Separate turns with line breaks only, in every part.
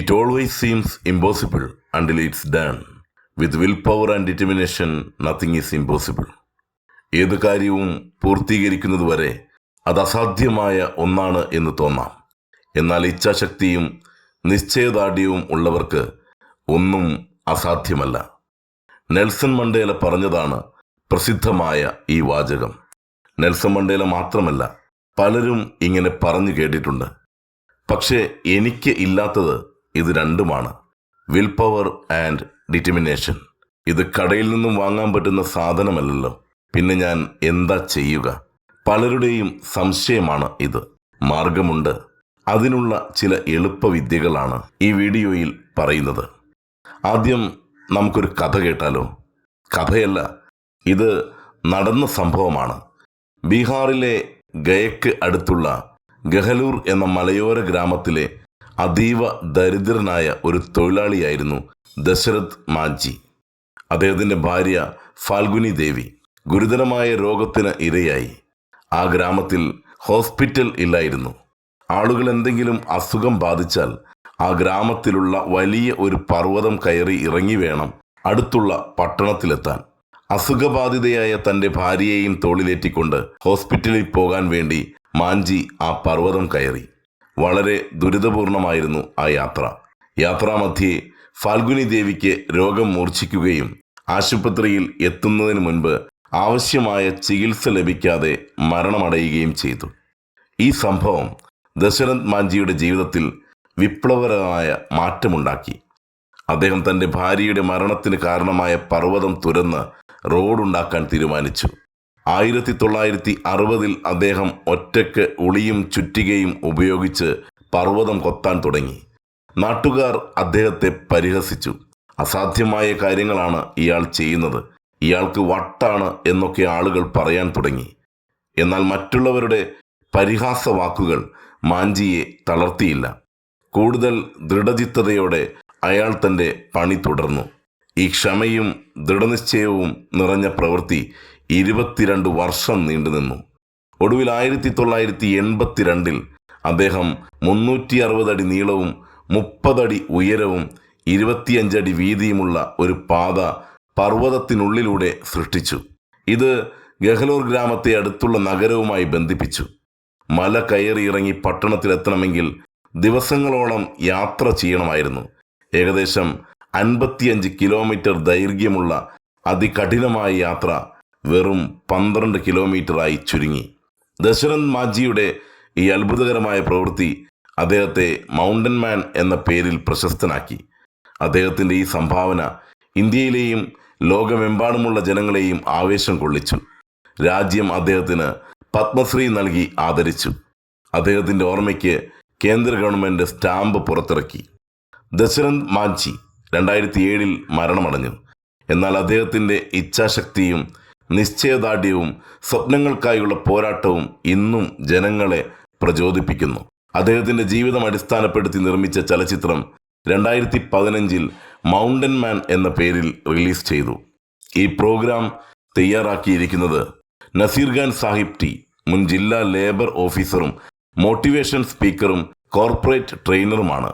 It seems impossible until it's done with will power and determination nothing is impossible ഏത് കാര്യവും പൂർത്തീകരിക്കുന്നതുവരെ അത് അസാധ്യമായ ഒന്നാണ് എന്ന് തോന്നാം. എന്നാൽ ഇച്ഛാശക്തിയും നിശ്ചയദാർഢ്യവും ഉള്ളവർക്ക് ഒന്നും അസാധ്യമല്ല. നെൽസൺ മണ്ടേല പറഞ്ഞതാണ് പ്രസിദ്ധമായ ഈ വാചകം. നെൽസൺ മണ്ടേല മാത്രമല്ല പലരും ഇങ്ങനെ പറഞ്ഞു കേട്ടിട്ടുണ്ട്. പക്ഷേ എനിക്ക് ഇല്ലാത്തത് ഇത് രണ്ടുമാണ്. വിൽ പവർ ആൻഡ് ഡിറ്റർമിനേഷൻ ഇത് കടയിൽ നിന്നും വാങ്ങാൻ പറ്റുന്ന സാധനമല്ലല്ലോ. പിന്നെ ഞാൻ എന്താ ചെയ്യുക? പലരുടെയും സംശയമാണ് ഇത്. മാർഗമുണ്ട്. അതിനുള്ള ചില എളുപ്പവിദ്യകളാണ് ഈ വീഡിയോയിൽ പറയുന്നത്. ആദ്യം നമുക്കൊരു കഥ കേട്ടാലോ? കഥയല്ല ഇത് നടന്ന സംഭവമാണ്. ബീഹാറിലെ ഗയക്ക് അടുത്തുള്ള ഗഹലൂർ എന്ന മലയോര ഗ്രാമത്തിലെ അതീവ ദരിദ്രനായ ഒരു തൊഴിലാളിയായിരുന്നു ദശരഥ് മാഞ്ചി. അദ്ദേഹത്തിന്റെ ഭാര്യ ഫാൽഗുനി ദേവി ഗുരുതരമായ രോഗത്തിന് ഇരയായി. ആ ഗ്രാമത്തിൽ ഹോസ്പിറ്റൽ ഇല്ലായിരുന്നു. ആളുകൾ എന്തെങ്കിലും അസുഖം ബാധിച്ചാൽ ആ ഗ്രാമത്തിലുള്ള വലിയ ഒരു പർവതം കയറി ഇറങ്ങി വേണം അടുത്തുള്ള പട്ടണത്തിലെത്താൻ. അസുഖബാധിതയായ തന്റെ ഭാര്യയെയും തോളിലേറ്റിക്കൊണ്ട് ഹോസ്പിറ്റലിൽ പോകാൻ വേണ്ടി മാഞ്ചി ആ പർവതം കയറി. വളരെ ദുരിതപൂർണമായിരുന്നു ആ യാത്ര. യാത്രാമധ്യേ ഫാൽഗുനി ദേവിക്ക് രോഗം മൂർച്ഛിക്കുകയും ആശുപത്രിയിൽ എത്തുന്നതിന് മുൻപ് ആവശ്യമായ ചികിത്സ ലഭിക്കാതെ മരണമടയുകയും ചെയ്തു. ഈ സംഭവം ദശരഥ് മാഞ്ചിയുടെ ജീവിതത്തിൽ വിപ്ലവകരമായ മാറ്റമുണ്ടാക്കി. അദ്ദേഹം തന്റെ ഭാര്യയുടെ മരണത്തിന് കാരണമായ പർവതം തുരന്ന് റോഡുണ്ടാക്കാൻ തീരുമാനിച്ചു. ആയിരത്തി തൊള്ളായിരത്തി അറുപതിൽ അദ്ദേഹം ഒറ്റയ്ക്ക് ഉളിയും ചുറ്റികയും ഉപയോഗിച്ച് പർവതം കൊത്താൻ തുടങ്ങി. നാട്ടുകാർ അദ്ദേഹത്തെ പരിഹസിച്ചു. അസാധ്യമായ കാര്യങ്ങളാണ് ഇയാൾ ചെയ്യുന്നത്. ഇയാൾക്ക് വട്ടാണ് എന്നൊക്കെ ആളുകൾ പറയാൻ തുടങ്ങി. എന്നാൽ മറ്റുള്ളവരുടെ പരിഹാസ വാക്കുകൾ മാഞ്ചിയെ തളർത്തിയില്ല. കൂടുതൽ ദൃഢചിത്തതയോടെ അയാൾ തന്റെ പണി തുടർന്നു. ഈ ക്ഷമയും ദൃഢനിശ്ചയവും നിറഞ്ഞ പ്രവൃത്തി ഇരുപത്തിരണ്ട് വർഷം നീണ്ടുനിന്നു ഒടുവിൽ ആയിരത്തി തൊള്ളായിരത്തി എൺപത്തിരണ്ടിൽ അദ്ദേഹം മുന്നൂറ്റി അറുപതടി നീളവും മുപ്പതടി ഉയരവും ഇരുപത്തിയഞ്ചടി വീതിയുമുള്ള ഒരു പാത പർവതത്തിനുള്ളിലൂടെ സൃഷ്ടിച്ചു. ഇത് ഗഹ്ലൂർ ഗ്രാമത്തെ അടുത്തുള്ള നഗരവുമായി ബന്ധിപ്പിച്ചു. മല കയറി ഇറങ്ങി പട്ടണത്തിലെത്തണമെങ്കിൽ ദിവസങ്ങളോളം യാത്ര ചെയ്യണമായിരുന്നു. ഏകദേശം അൻപത്തിയഞ്ച് കിലോമീറ്റർ ദൈർഘ്യമുള്ള അതികഠിനമായ യാത്ര വെറും പന്ത്രണ്ട് കിലോമീറ്ററായി ചുരുങ്ങി. ദശരഥ് മാജിയുടെ ഈ അത്ഭുതകരമായ പ്രവൃത്തി അദ്ദേഹത്തെ മൗണ്ടൻ മാൻ എന്ന പേരിൽ പ്രശസ്തനാക്കി. അദ്ദേഹത്തിന്റെ ഈ സംഭാവന ഇന്ത്യയിലെയും ലോകമെമ്പാടുമുള്ള ജനങ്ങളെയും ആവേശം കൊള്ളിച്ചു. രാജ്യം അദ്ദേഹത്തിന് പത്മശ്രീ നൽകി ആദരിച്ചു. അദ്ദേഹത്തിന്റെ ഓർമ്മയ്ക്ക് കേന്ദ്ര ഗവൺമെന്റ് സ്റ്റാമ്പ് പുറത്തിറക്കി. ദശരന്ത് മാഞ്ചി രണ്ടായിരത്തി ഏഴിൽ മരണമടഞ്ഞു. എന്നാൽ അദ്ദേഹത്തിന്റെ ഇച്ഛാശക്തിയും നിശ്ചയദാർഢ്യവും സ്വപ്നങ്ങൾക്കായുള്ള പോരാട്ടവും ഇന്നും ജനങ്ങളെ പ്രചോദിപ്പിക്കുന്നു. അദ്ദേഹത്തിന്റെ ജീവിതം അടിസ്ഥാനപ്പെടുത്തി നിർമ്മിച്ച ചലച്ചിത്രം രണ്ടായിരത്തി പതിനഞ്ചിൽ മൗണ്ടൻ മാൻ എന്ന പേരിൽ റിലീസ് ചെയ്തു. ഈ പ്രോഗ്രാം തയ്യാറാക്കിയിരിക്കുന്നത് നസീർ ഖാൻ സാഹിബ് ടി മുൻ ജില്ലാ ലേബർ ഓഫീസറും മോട്ടിവേഷൻ സ്പീക്കറും കോർപ്പറേറ്റ് ട്രെയിനറുമാണ്.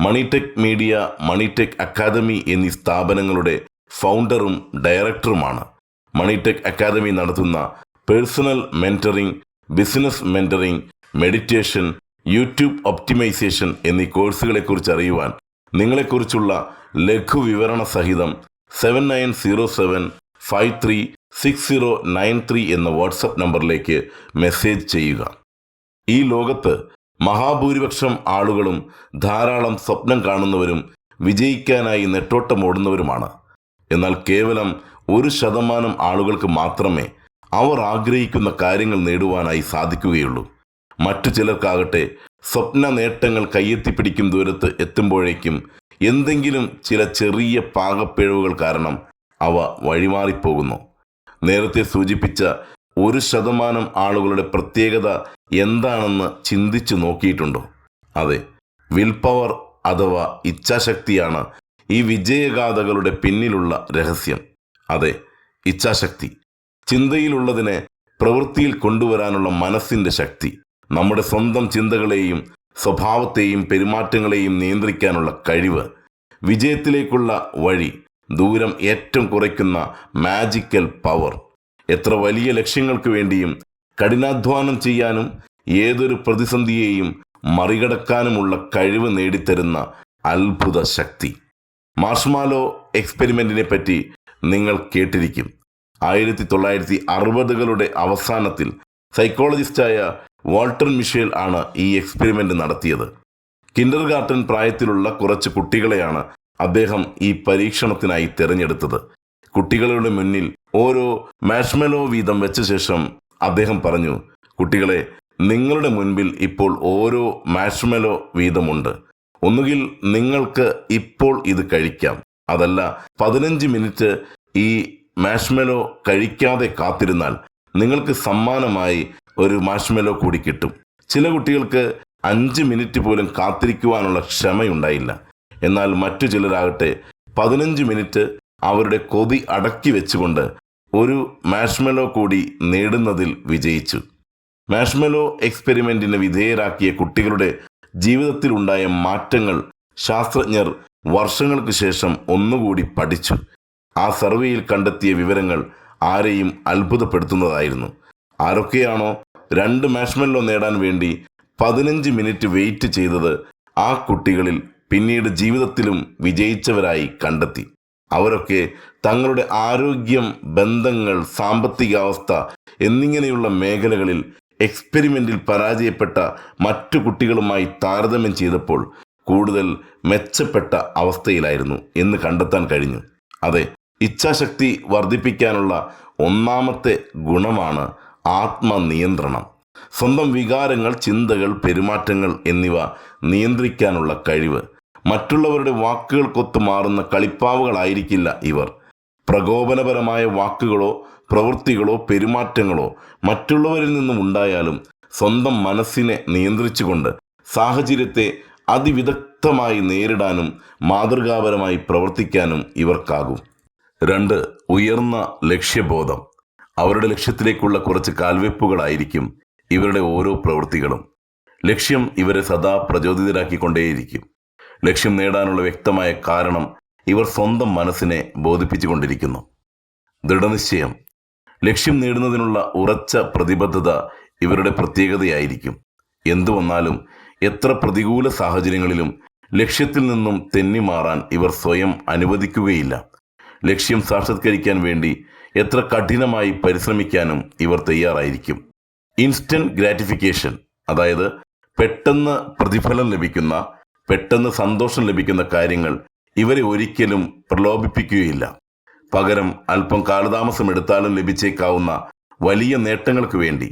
മണിടെക് മീഡിയ മണിടെക് അക്കാദമി എന്നീ സ്ഥാപനങ്ങളുടെ ഫൗണ്ടറും ഡയറക്ടറുമാണ്. മണിടെക് അക്കാദമി നടത്തുന്ന personal mentoring business mentoring meditation YouTube optimization എന്നീ കോഴ്സുകളെക്കുറിച്ച് അറിയുവാൻ നിങ്ങളെക്കുറിച്ചുള്ള ലഘുവിവരണ സഹിതം seven nine zero seven five three six zero nine three എന്ന വാട്സപ്പ് നമ്പറിലേക്ക് മെസ്സേജ് ചെയ്യുക. ഈ ലോകത്ത് മഹാഭൂരിപക്ഷം ആളുകളും ധാരാളം സ്വപ്നം കാണുന്നവരും വിജയിക്കാനായി നെട്ടോട്ടമോടുന്നവരുമാണ് എന്നാൽ കേവലം ഒരു ശതമാനം ആളുകൾക്ക് മാത്രമേ അവർ ആഗ്രഹിക്കുന്ന കാര്യങ്ങൾ നേടുവാനായി സാധിക്കുകയുള്ളൂ. മറ്റു ചിലർക്കാകട്ടെ സ്വപ്ന നേട്ടങ്ങൾ കയ്യെത്തിപ്പിടിക്കും ദൂരത്ത് എത്തുമ്പോഴേക്കും എന്തെങ്കിലും ചില ചെറിയ പാകപ്പിഴവുകൾ കാരണം അവ വഴിമാറിപ്പോകുന്നു. നേരത്തെ സൂചിപ്പിച്ച ഒരു ശതമാനം ആളുകളുടെ പ്രത്യേകത എന്താണെന്ന് ചിന്തിച്ചു നോക്കിയിട്ടുണ്ടോ? അതെ വിൽ പവർ അഥവാ ഇച്ഛാശക്തിയാണ് ഈ വിജയഗാഥകളുടെ പിന്നിലുള്ള രഹസ്യം. അതെ ഇച്ഛാശക്തി. ചിന്തയിലുള്ളതിനെ പ്രവൃത്തിയിൽ കൊണ്ടുവരാനുള്ള മനസ്സിന്റെ ശക്തി നമ്മുടെ സ്വന്തം ചിന്തകളെയും സ്വഭാവത്തെയും പെരുമാറ്റങ്ങളെയും നിയന്ത്രിക്കാനുള്ള കഴിവ് വിജയത്തിലേക്കുള്ള വഴി ദൂരം ഏറ്റവും കുറയ്ക്കുന്ന മാജിക്കൽ പവർ എത്ര വലിയ ലക്ഷ്യങ്ങൾക്ക് വേണ്ടിയും കഠിനാധ്വാനം ചെയ്യാനും ഏതൊരു പ്രതിസന്ധിയെയും മറികടക്കാനുമുള്ള കഴിവ് നേടിത്തരുന്ന അത്ഭുത ശക്തി. മാർഷ്മാലോ എക്സ്പെരിമെന്റിനെ പറ്റി നിങ്ങൾ കേട്ടിരിക്കും. ആയിരത്തി തൊള്ളായിരത്തി അറുപതുകളുടെ അവസാനത്തിൽ സൈക്കോളജിസ്റ്റായ വാൾട്ടർ മിഷേൽ ആണ് ഈ എക്സ്പെരിമെന്റ് നടത്തിയത്. കിൻഡർ ഗാർട്ടൻ പ്രായത്തിലുള്ള കുറച്ച് കുട്ടികളെയാണ് അദ്ദേഹം ഈ പരീക്ഷണത്തിനായി തിരഞ്ഞെടുത്തത്. കുട്ടികളുടെ മുന്നിൽ ഓരോ മാഷ്മെലോ വീതം വെച്ച ശേഷം അദ്ദേഹം പറഞ്ഞു കുട്ടികളെ നിങ്ങളുടെ മുൻപിൽ ഇപ്പോൾ ഓരോ മാഷ്മെലോ വീതമുണ്ട് ഒന്നുകിൽ നിങ്ങൾക്ക് ഇപ്പോൾ ഇത് കഴിക്കാം. അതല്ല പതിനഞ്ച് മിനിറ്റ് ഈ മാഷ്മെലോ കഴിക്കാതെ കാത്തിരുന്നാൽ നിങ്ങൾക്ക് സമ്മാനമായി ഒരു മാഷ്മെലോ കൂടി കിട്ടും. ചില കുട്ടികൾക്ക് അഞ്ച് മിനിറ്റ് പോലും കാത്തിരിക്കുവാനുള്ള ക്ഷമയുണ്ടായില്ല. എന്നാൽ മറ്റു ചിലരാകട്ടെ പതിനഞ്ച് മിനിറ്റ് അവരുടെ കൊതി അടക്കി വെച്ചുകൊണ്ട് ഒരു മാഷ്മെലോ കൂടി നേടുന്നതിൽ വിജയിച്ചു. മാഷ്മെലോ എക്സ്പെരിമെന്റിന് വിധേയരാക്കിയ കുട്ടികളുടെ ജീവിതത്തിലുണ്ടായ മാറ്റങ്ങൾ ശാസ്ത്രജ്ഞർ വർഷങ്ങൾക്ക് ശേഷം ഒന്നുകൂടി പഠിച്ചു. ആ സർവേയിൽ കണ്ടെത്തിയ വിവരങ്ങൾ ആരെയും അത്ഭുതപ്പെടുത്തുന്നതായിരുന്നു. ആരൊക്കെയാണോ രണ്ട് മാഷ്മെല്ലോ നേടാൻ വേണ്ടി പതിനഞ്ച് മിനിറ്റ് വെയിറ്റ് ചെയ്തത് ആ കുട്ടികളിൽ പിന്നീട് ജീവിതത്തിലും വിജയിച്ചവരായി കണ്ടെത്തി. അവരൊക്കെ തങ്ങളുടെ ആരോഗ്യം ബന്ധങ്ങൾ സാമ്പത്തികാവസ്ഥ എന്നിങ്ങനെയുള്ള മേഖലകളിൽ എക്സ്പെരിമെന്റിൽ പരാജയപ്പെട്ട മറ്റു കുട്ടികളുമായി താരതമ്യം ചെയ്തപ്പോൾ കൂടുതൽ മെച്ചപ്പെട്ട അവസ്ഥയിലായിരുന്നു എന്ന് കണ്ടെത്താൻ കഴിഞ്ഞു. അതെ ഇച്ഛാശക്തി വർദ്ധിപ്പിക്കാനുള്ള ഒന്നാമത്തെ ഗുണമാണ് ആത്മനിയന്ത്രണം. സ്വന്തം വികാരങ്ങൾ ചിന്തകൾ പെരുമാറ്റങ്ങൾ എന്നിവ നിയന്ത്രിക്കാനുള്ള കഴിവ്. മറ്റുള്ളവരുടെ വാക്കുകൾക്കൊത്ത് മാറുന്ന കളിപ്പാവുകളായിരിക്കില്ല ഇവർ. പ്രകോപനപരമായ വാക്കുകളോ പ്രവൃത്തികളോ പെരുമാറ്റങ്ങളോ മറ്റുള്ളവരിൽ നിന്നും ഉണ്ടായാലും സ്വന്തം മനസ്സിനെ നിയന്ത്രിച്ചുകൊണ്ട് സാഹചര്യത്തെ അതിവിദഗ്ധമായി നേരിടാനും മാതൃകാപരമായി പ്രവർത്തിക്കാനും ഇവർക്കാകും. രണ്ട് ഉയർന്ന ലക്ഷ്യബോധം. അവരുടെ ലക്ഷ്യത്തിലേക്കുള്ള കുറച്ച് കാൽവെപ്പുകളായിരിക്കും ഇവരുടെ ഓരോ പ്രവൃത്തികളും. ലക്ഷ്യം ഇവരെ സദാ പ്രചോദിതരാക്കിക്കൊണ്ടേയിരിക്കും. ലക്ഷ്യം നേടാനുള്ള വ്യക്തമായ കാരണം ഇവർ സ്വന്തം മനസ്സിനെ ബോധിപ്പിച്ചുകൊണ്ടിരിക്കുന്നു. ദൃഢനിശ്ചയം. ലക്ഷ്യം നേടുന്നതിനുള്ള ഉറച്ച പ്രതിബദ്ധത ഇവരുടെ പ്രത്യേകതയായിരിക്കും. എന്തു വന്നാലും എത്ര പ്രതികൂല സാഹചര്യങ്ങളിലും ലക്ഷ്യത്തിൽ നിന്നും തെന്നി മാറാൻ ഇവർ സ്വയം അനുവദിക്കുകയില്ല. ലക്ഷ്യം സാക്ഷാത്കരിക്കാൻ വേണ്ടി എത്ര കഠിനമായി പരിശ്രമിക്കാനും ഇവർ തയ്യാറായിരിക്കും. ഇൻസ്റ്റന്റ് ഗ്രാറ്റിഫിക്കേഷൻ അതായത് പെട്ടെന്ന് പ്രതിഫലം ലഭിക്കുന്ന പെട്ടെന്ന് സന്തോഷം ലഭിക്കുന്ന കാര്യങ്ങൾ ഇവരെ ഒരിക്കലും പ്രലോഭിപ്പിക്കുകയില്ല. പകരം അല്പം കാലതാമസം എടുത്താലും ലഭിച്ചേക്കാവുന്ന വലിയ നേട്ടങ്ങൾക്ക് വേണ്ടി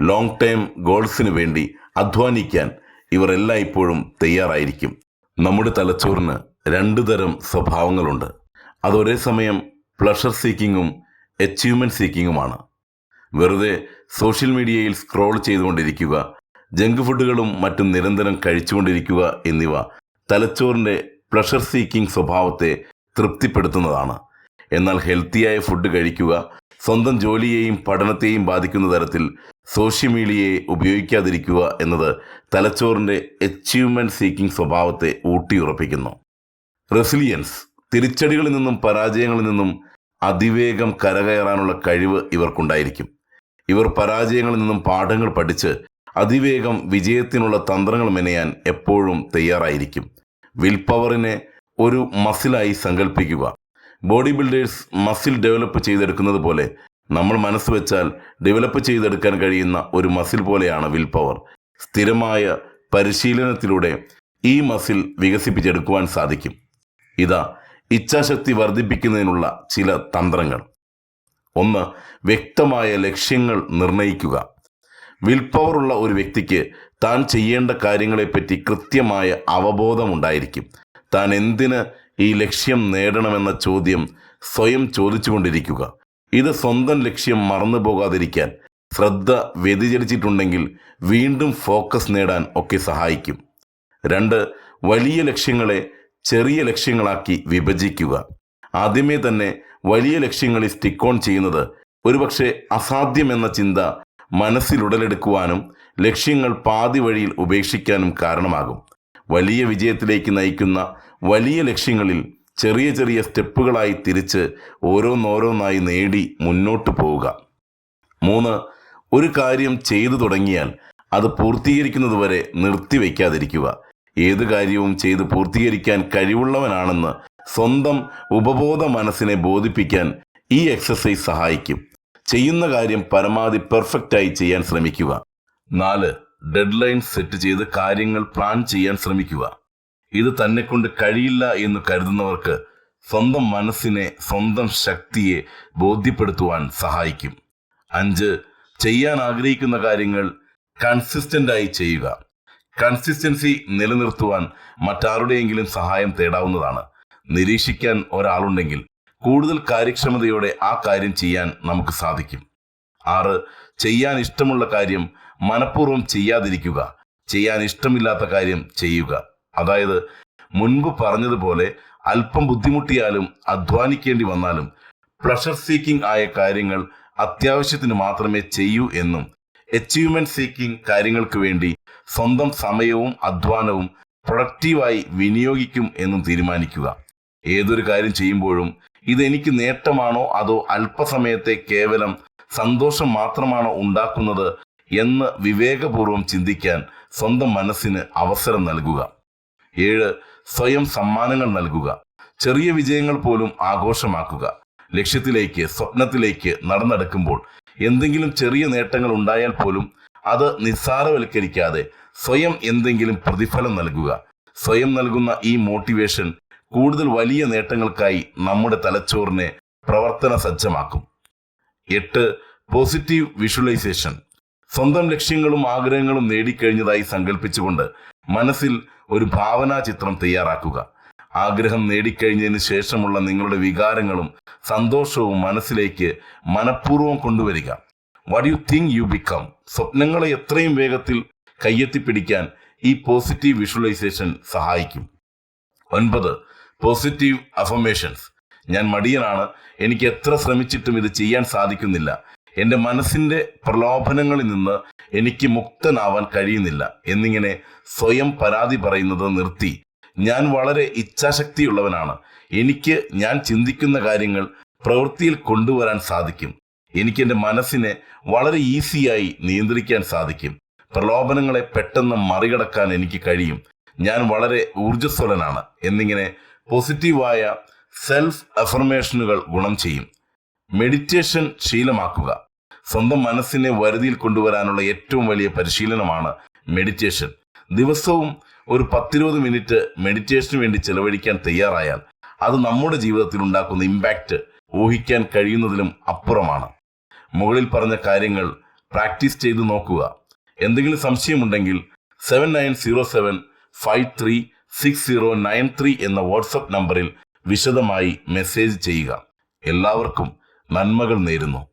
ലോങ് ടൈം ഗോൾസിന് വേണ്ടി അധ്വാനിക്കാൻ ഇവർ എല്ലായ്പ്പോഴും തയ്യാറായിരിക്കും. നമ്മുടെ തലച്ചോറിന് രണ്ടു തരം സ്വഭാവങ്ങളുണ്ട്. അത് ഒരേ സമയം പ്ലഷർ സീക്കിങ്ങും അച്ചീവ്മെന്റ് സീക്കിങ്ങുമാണ് വെറുതെ സോഷ്യൽ മീഡിയയിൽ സ്ക്രോൾ ചെയ്തുകൊണ്ടിരിക്കുക ജങ്ക് ഫുഡുകളും മറ്റും നിരന്തരം കഴിച്ചുകൊണ്ടിരിക്കുക എന്നിവ തലച്ചോറിന്റെ പ്ലഷർ സീക്കിംഗ് സ്വഭാവത്തെ തൃപ്തിപ്പെടുത്തുന്നതാണ്. എന്നാൽ ഹെൽത്തിയായ ഫുഡ് കഴിക്കുക സ്വന്തം ജോലിയെയും പഠനത്തെയും ബാധിക്കുന്ന തരത്തിൽ സോഷ്യൽ മീഡിയയെ ഉപയോഗിക്കാതിരിക്കുക എന്നത് തലച്ചോറിന്റെ അച്ചീവ്മെന്റ് സീക്കിംഗ് സ്വഭാവത്തെ ഊട്ടിയുറപ്പിക്കുന്നു. റെസിലിയൻസ് തിരിച്ചടികളിൽ നിന്നും പരാജയങ്ങളിൽ നിന്നും അതിവേഗം കരകയറാനുള്ള കഴിവ് ഇവർക്കുണ്ടായിരിക്കും. ഇവർ പരാജയങ്ങളിൽ നിന്നും പാഠങ്ങൾ പഠിച്ച് അതിവേഗം വിജയത്തിനുള്ള തന്ത്രങ്ങൾ മെനയാൻ എപ്പോഴും തയ്യാറായിരിക്കും. വിൽ പവറിനെ ഒരു മസിലായി സങ്കല്പിക്കുക ബോഡി ബിൽഡേഴ്സ് മസിൽ ഡെവലപ്പ് ചെയ്തെടുക്കുന്നത് പോലെ നമ്മൾ മനസ്സ് വെച്ചാൽ ഡെവലപ്പ് ചെയ്തെടുക്കാൻ കഴിയുന്ന ഒരു മസിൽ പോലെയാണ് വിൽ പവർ സ്ഥിരമായ പരിശീലനത്തിലൂടെ ഈ മസിൽ വികസിപ്പിച്ചെടുക്കുവാൻ സാധിക്കും. ഇതാ ഇച്ഛാശക്തി വർദ്ധിപ്പിക്കുന്നതിനുള്ള ചില തന്ത്രങ്ങൾ. ഒന്ന് വ്യക്തമായ ലക്ഷ്യങ്ങൾ നിർണയിക്കുക വിൽ പവറുള്ള ഒരു വ്യക്തിക്ക് താൻ ചെയ്യേണ്ട കാര്യങ്ങളെപ്പറ്റി കൃത്യമായ അവബോധമുണ്ടായിരിക്കും. താൻ എന്തിന് ഈ ലക്ഷ്യം നേടണമെന്ന ചോദ്യം സ്വയം ചോദിച്ചുകൊണ്ടിരിക്കുക. ഇത് സ്വന്തം ലക്ഷ്യം മറന്നു പോകാതിരിക്കാൻ ശ്രദ്ധ വ്യതിചലിച്ചിട്ടുണ്ടെങ്കിൽ വീണ്ടും ഫോക്കസ് നേടാൻ ഒക്കെ സഹായിക്കും. രണ്ട് വലിയ ലക്ഷ്യങ്ങളെ ചെറിയ ലക്ഷ്യങ്ങളാക്കി വിഭജിക്കുക. ആദ്യമേ തന്നെ വലിയ ലക്ഷ്യങ്ങളിൽ സ്റ്റിക്ക് ഓൺ ചെയ്യുന്നത് ഒരുപക്ഷെ അസാധ്യമെന്ന ചിന്ത മനസ്സിലുടലെടുക്കുവാനും ലക്ഷ്യങ്ങൾ പാതി വഴിയിൽ ഉപേക്ഷിക്കാനും കാരണമാകും. വലിയ വിജയത്തിലേക്ക് നയിക്കുന്ന വലിയ ലക്ഷ്യങ്ങളിൽ ചെറിയ ചെറിയ സ്റ്റെപ്പുകളായി തിരിച്ച് ഓരോന്നോരോന്നായി നേടി മുന്നോട്ട് പോവുക. മൂന്ന് ഒരു കാര്യം ചെയ്തു തുടങ്ങിയാൽ അത് പൂർത്തീകരിക്കുന്നതുവരെ നിർത്തിവെക്കാതിരിക്കുക ഏത് കാര്യവും ചെയ്ത് പൂർത്തീകരിക്കാൻ കഴിവുള്ളവനാണെന്ന് സ്വന്തം ഉപബോധ മനസ്സിനെ ബോധിപ്പിക്കാൻ ഈ എക്സസൈസ് സഹായിക്കും. ചെയ്യുന്ന കാര്യം പരമാവധി പെർഫെക്റ്റായി ചെയ്യാൻ ശ്രമിക്കുക. നാല് ഡെഡ് സെറ്റ് ചെയ്ത് കാര്യങ്ങൾ പ്ലാൻ ചെയ്യാൻ ശ്രമിക്കുക. ഇത് തന്നെ കൊണ്ട് കഴിയില്ല എന്ന് കരുതുന്നവർക്ക് സ്വന്തം മനസ്സിനെ സ്വന്തം ശക്തിയെ ബോധ്യപ്പെടുത്തുവാൻ സഹായിക്കും. അഞ്ച് ചെയ്യാൻ ആഗ്രഹിക്കുന്ന കാര്യങ്ങൾ കൺസിസ്റ്റന്റ് ആയി ചെയ്യുക. കൺസിസ്റ്റൻസി നിലനിർത്തുവാൻ മറ്റാരുടെയെങ്കിലും സഹായം തേടാവുന്നതാണ്. നിരീക്ഷിക്കാൻ ഒരാളുണ്ടെങ്കിൽ കൂടുതൽ കാര്യക്ഷമതയോടെ ആ കാര്യം ചെയ്യാൻ നമുക്ക് സാധിക്കും. ആറ് ചെയ്യാൻ ഇഷ്ടമുള്ള കാര്യം മനഃപൂർവം ചെയ്യാതിരിക്കുക. ചെയ്യാൻ ഇഷ്ടമില്ലാത്ത കാര്യം ചെയ്യുക. അതായത് മുൻപ് പറഞ്ഞതുപോലെ അല്പം ബുദ്ധിമുട്ടിയാലും അധ്വാനിക്കേണ്ടി വന്നാലും പ്ലഷർ സീക്കിംഗ് ആയ കാര്യങ്ങൾ അത്യാവശ്യത്തിന് മാത്രമേ ചെയ്യൂ എന്നും അച്ചീവ്മെന്റ് സീക്കിംഗ് കാര്യങ്ങൾക്ക് വേണ്ടി സ്വന്തം സമയവും അധ്വാനവും പ്രൊഡക്റ്റീവായി വിനിയോഗിക്കും എന്നും തീരുമാനിക്കുക. ഏതൊരു കാര്യം ചെയ്യുമ്പോഴും ഇതെനിക്ക് നേട്ടമാണോ അതോ അല്പസമയത്തെ കേവലം സന്തോഷം മാത്രമാണോ ഉണ്ടാക്കുന്നത് എന്ന് വിവേകപൂർവം ചിന്തിക്കാൻ സ്വന്തം മനസ്സിന് അവസരം നൽകുക. ഏഴ് സ്വയം സമ്മാനങ്ങൾ നൽകുക. ചെറിയ വിജയങ്ങൾ പോലും ആഘോഷമാക്കുക. ലക്ഷ്യത്തിലേക്ക് സ്വപ്നത്തിലേക്ക് നടന്നെടുക്കുമ്പോൾ എന്തെങ്കിലും ചെറിയ നേട്ടങ്ങൾ ഉണ്ടായാൽ പോലും അത് നിസ്സാരവൽക്കരിക്കാതെ സ്വയം എന്തെങ്കിലും പ്രതിഫലം നൽകുക. സ്വയം നൽകുന്ന ഈ മോട്ടിവേഷൻ കൂടുതൽ വലിയ നേട്ടങ്ങൾക്കായി നമ്മുടെ തലച്ചോറിനെ പ്രവർത്തന സജ്ജമാക്കും. എട്ട് പോസിറ്റീവ് വിഷ്വലൈസേഷൻ. സ്വന്തം ലക്ഷ്യങ്ങളും ആഗ്രഹങ്ങളും നേടിക്കഴിഞ്ഞതായി സങ്കല്പിച്ചുകൊണ്ട് മനസ്സിൽ ഒരു ഭാവനാ ചിത്രം തയ്യാറാക്കുക. ആഗ്രഹം നേടിക്കഴിഞ്ഞതിന് ശേഷമുള്ള നിങ്ങളുടെ വികാരങ്ങളും സന്തോഷവും മനസ്സിലേക്ക് മനഃപൂർവം കൊണ്ടുവരിക. What you think you become സ്വപ്നങ്ങളെ എത്രയും വേഗത്തിൽ കയ്യെത്തിപ്പിടിക്കാൻ ഈ പോസിറ്റീവ് വിഷ്വലൈസേഷൻ സഹായിക്കും. ഒൻപത് പോസിറ്റീവ് അഫർമേഷൻസ് ഞാൻ മടിയനാണ്. എനിക്ക് എത്ര ശ്രമിച്ചിട്ടും ഇത് ചെയ്യാൻ സാധിക്കുന്നില്ല. എന്റെ മനസ്സിന്റെ പ്രലോഭനങ്ങളിൽ നിന്ന് എനിക്ക് മുക്തനാവാൻ കഴിയുന്നില്ല. എന്നിങ്ങനെ സ്വയം പരാതി പറയുന്നത് നിർത്തി. ഞാൻ വളരെ ഇച്ഛാശക്തിയുള്ളവനാണ്. എനിക്ക് ഞാൻ ചിന്തിക്കുന്ന കാര്യങ്ങൾ പ്രവൃത്തിയിൽ കൊണ്ടുവരാൻ സാധിക്കും. എനിക്ക് എന്റെ മനസ്സിനെ വളരെ ഈസിയായി നിയന്ത്രിക്കാൻ സാധിക്കും. പ്രലോഭനങ്ങളെ പെട്ടെന്ന് മറികടക്കാൻ എനിക്ക് കഴിയും. ഞാൻ വളരെ ഊർജസ്വലനാണ്. എന്നിങ്ങനെ പോസിറ്റീവായ സെൽഫ് അഫർമേഷനുകൾ ഗുണം ചെയ്യും. മെഡിറ്റേഷൻ ശീലമാക്കുക. സ്വന്തം മനസ്സിനെ വരുതിയിൽ കൊണ്ടുവരാനുള്ള ഏറ്റവും വലിയ പരിശീലനമാണ് മെഡിറ്റേഷൻ ദിവസവും ഒരു പത്തിരുപത് മിനിറ്റ് മെഡിറ്റേഷന് വേണ്ടി ചെലവഴിക്കാൻ തയ്യാറായാൽ അത് നമ്മുടെ ജീവിതത്തിൽ ഉണ്ടാക്കുന്ന ഇമ്പാക്റ്റ് ഊഹിക്കാൻ കഴിയുന്നതിലും അപ്പുറമാണ്. മുകളിൽ പറഞ്ഞ കാര്യങ്ങൾ പ്രാക്ടീസ് ചെയ്ത് നോക്കുക. എന്തെങ്കിലും സംശയമുണ്ടെങ്കിൽ seven nine zero seven five three six zero nine three എന്ന വാട്സപ്പ് നമ്പറിൽ വിശദമായി മെസ്സേജ് ചെയ്യുക. എല്ലാവർക്കും നന്മകൾ നേരുന്നു.